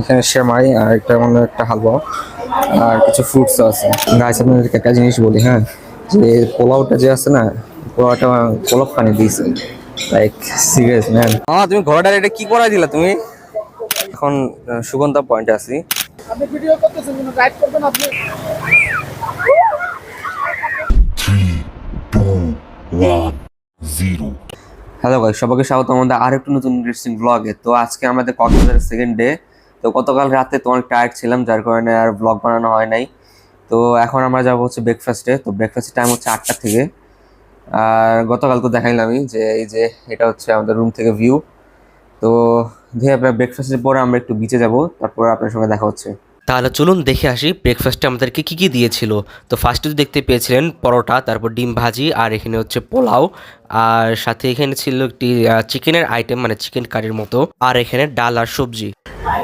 এখানে সেমাই আর একটা মানে একটা হালুয়া আর কিছু ফ্রুটস আছে। গাছ আপনাদেরকে একটা জিনিস বলি হ্যাঁ? যে পোলাওটা যে আছে না পোলাওটা পোলাও পানি দিয়েছে। লাইক সিরিয়াস ম্যান হ্যাঁ তুমি ঘোড়াটার এটা কি করাই দিলা তুমি? এখন সুগন্ধা পয়েন্টে আছি। আপনি ভিডিও করতেছেন কোনো? গাইড করবেন আপনি। হ্যালো ভাই সবাইকে স্বাগত আমাদের আরেকটু নতুন ইন্টারেস্টিং ব্লগে তো আজকে আমাদের কক্সবাজারের সেকেন্ড ডে তো গতকাল রাতে তো অনেক টায়ার্ড ছিলাম, যার কারণে আর ব্লগ বানানো হয় নাই। তো এখন আমরা যাব হচ্ছে ব্রেকফাস্টে তো ব্রেকফাস্টের টাইম হচ্ছে আটটা থেকে। আর গতকাল তো দেখাইলামই যে এই যে এটা হচ্ছে আমাদের রুম থেকে ভিউ তো দিয়ে আপনার ব্রেকফাস্টের পরে আমরা একটু বিচে যাব, তারপর আপনার সঙ্গে দেখা হচ্ছে। তাহলে চলুন দেখে আসি ব্রেকফাস্টে আমাদেরকে কী কী দিয়েছিল। তো ফার্স্টে তো দেখতে পেয়েছিলেন পরোটা, তারপর ডিম ভাজি, আর এখানে হচ্ছে পোলাও। আর সাথে এখানে ছিল একটি চিকেনের আইটেম মানে চিকেন কারির মতো। আর এখানে ডাল আর সবজি।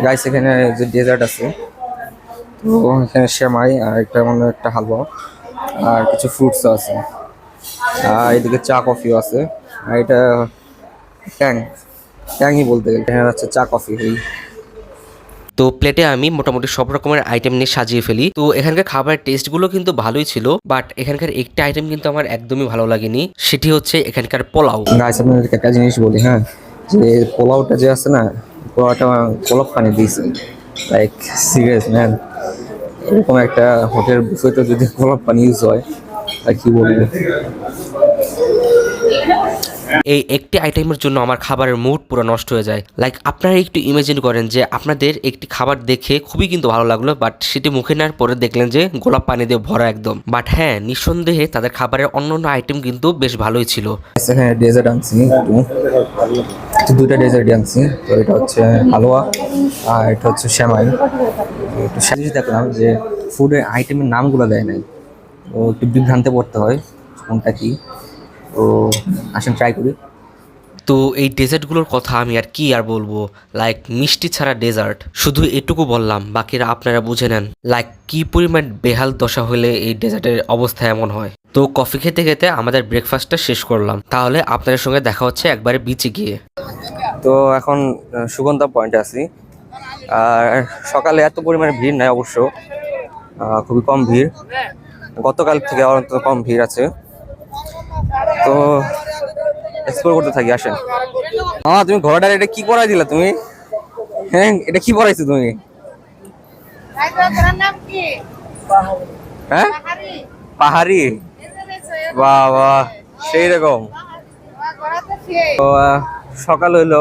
গাইস এখানে যে ডেজার্ট আছে তো এখানে সেমাই আর একটা মানে একটা হালুয়া আর কিছু ফ্রুটস আছে। আর এদিকে চা কফিও আছে। আর এটা ট্যাং ট্যাংই বলতে গেলে। এখানে হচ্ছে চা কফি এই। তো প্লেটে আমি মোটামুটি সব রকমের আইটেম নিয়ে সাজিয়ে ফেলি। তো এখানকার খাবারের টেস্টগুলো কিন্তু ভালোই ছিল বাট এখানকার একটি আইটেম কিন্তু আমার একদমই ভালো লাগেনি। সেটি হচ্ছে এখানকার পোলাও। গাইস আপনাদেরকে একটা জিনিস বলি হ্যাঁ? যে পোলাওটা যে আছে না পোলাওটা কলক পানি দিয়েছে। লাইক সিরিয়াস ম্যান এরকম একটা হোটেল বুফেতে যদি কলক পানি ইউজ হয়, আর কি বলব? এই একটি আইটেমের জন্য আমার খাবারের মুড পুরো নষ্ট হয়ে যায়। লাইক আপনারা একটু ইমাজিন করেন যে আপনাদের একটি খাবার দেখে খুবই কিন্তু ভালো লাগল বাট সেটি মুখে নেওয়ার পরে দেখলেন যে গোলাপ পানি দিয়ে ভরা একদম। বাট হ্যাঁ নিঃসন্দেহে তাদের খাবারের অন্য অন্য আইটেম কিন্তু বেশ ভালোই ছিল। এখানে ডেজার্ট আনছি একটু। দুইটা ডেজার্ট আনছি। তো এটা হচ্ছে হালুয়া আর এটা হচ্ছে শ্যামাই একটু দেখলাম যে ফুডের আইটেমের নামগুলো দেয় নাই। তো একটু বিভ্রান্তে পড়তে হয়, কোনটা কি? তো আসেন ট্রাই করি। তো এই ডেজার্টগুলোর কথা আমি আর কি আর বলব? লাইক মিষ্টি ছাড়া ডেজার্ট শুধু এটুকু বললাম বাকিরা আপনারা বুঝে নেন লাইক কি পরিমাণ বেহাল দশা হলে এই ডেজার্টের অবস্থা এমন হয়। তো কফি খেতে খেতে আমাদের ব্রেকফাস্টটা শেষ করলাম। তাহলে আপনাদের সঙ্গে দেখা হচ্ছে একবারে বিচে গিয়ে। তো এখন সুগন্ধা পয়েন্টে আছি। আর সকালে এত পরিমাণে ভিড় নাই অবশ্য খুবই কম ভিড়। গতকাল থেকে অন্তত কম ভিড় আছে। তো এক্সপ্লোর করতে থাকি, আসেন। হ্যাঁ তুমি ঘোড়াটার এটা কি করাই দিলা তুমি? হ্যাঁ এটা কি পড়াইছো তুমি? হ্যাঁ? পাহাড়ি। বাহ সেই রকম সকাল হইল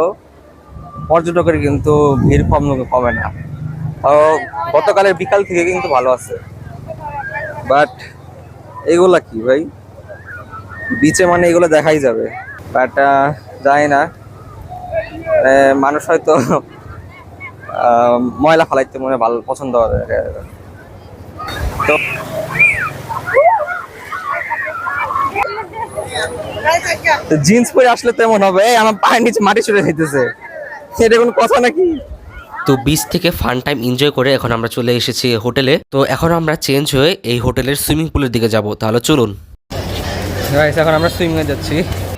পর্যটকের কিন্তু ভিড় কম কমে না। গতকালের বিকাল থেকে কিন্তু ভালো আছে। বাট এগুলা কি ভাই? বিচে মানে এগুলো দেখাই যাবে। বাট যাই না। মানুষ হয়তো ময়লা ফালাইতে মনে ভালো পছন্দ করে তো জিন্স পরে আসলে তেমন হবে। আমার পায়ের নিচে মাটি ছুড়ে দিতেছে। এটা কোনো কথা নাকি? তো বিচ থেকে ফান টাইম এনজয় করে এখন আমরা চলে এসেছি হোটেলে। তো এখন আমরা চেঞ্জ হয়ে এই হোটেলের সুইমিং পুলের দিকে যাব। তাহলে চলুন। এখন আমরা সুইমিং এ যাচ্ছি।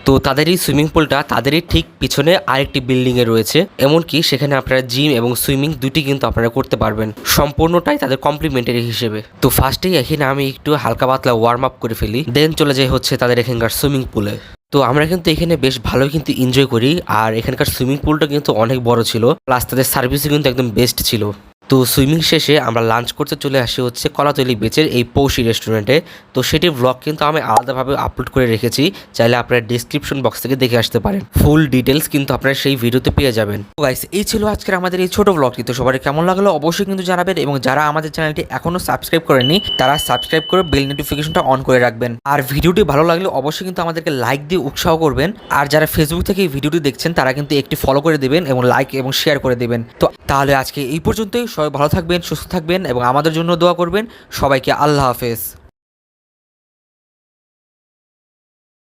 তো তাদের এই সুইমিং পুলটা তাদেরই ঠিক পিছনে আরেকটি বিল্ডিং এ রয়েছে। এমনকি সেখানে আপনারা জিম এবং সুইমিং দুটি কিন্তু আপনারা করতে পারবেন। সম্পূর্ণটাই তাদের কমপ্লিমেন্টারি হিসেবে। তো ফার্স্টেই এখানে আমি একটু হালকা পাতলা ওয়ার্ম আপ করে ফেলি। দেন চলে যাই হচ্ছে তাদের এখানকার সুইমিং পুলে তো আমরা কিন্তু এখানে বেশ ভালোই কিন্তু এনজয় করি। আর এখানকার সুইমিং পুলটা কিন্তু অনেক বড় ছিল। প্লাস তাদের সার্ভিসও কিন্তু একদম বেস্ট ছিল। তো সুইমিং শেষে আমরা লাঞ্চ করতে চলে আসি হচ্ছে কলাতলি বেচের এই পৌষি রেস্টুরেন্টে তো সেটির ব্লগ কিন্তু আমি আলাদাভাবে আপলোড করে রেখেছি, চাইলে আপনারা ডিসক্রিপশন বক্স থেকে দেখে আসতে পারেন। ফুল ডিটেলস কিন্তু আপনারা সেই ভিডিওতে পেয়ে যাবেন। তো গাইস এই ছিল আজকের আমাদের এই ছোট ব্লগটি তো সবার কেমন লাগল অবশ্যই কিন্তু জানাবেন এবং যারা আমাদের চ্যানেলটি এখনও সাবস্ক্রাইব করেননি, তারা সাবস্ক্রাইব করে বেল নোটিফিকেশনটা অন করে রাখবেন। আর ভিডিওটি ভালো লাগলে অবশ্যই কিন্তু আমাদেরকে লাইক দিয়ে উৎসাহ করবেন। আর যারা ফেসবুক থেকে এই ভিডিওটি দেখছেন, তারা কিন্তু একটি ফলো করে দেবেন এবং লাইক এবং শেয়ার করে দেবেন। তো তাহলে আজকে এই পর্যন্তই। সবাই ভালো থাকবেন সুস্থ থাকবেন এবং আমাদের জন্য দোয়া করবেন। সবাইকে আল্লাহ হাফেজ।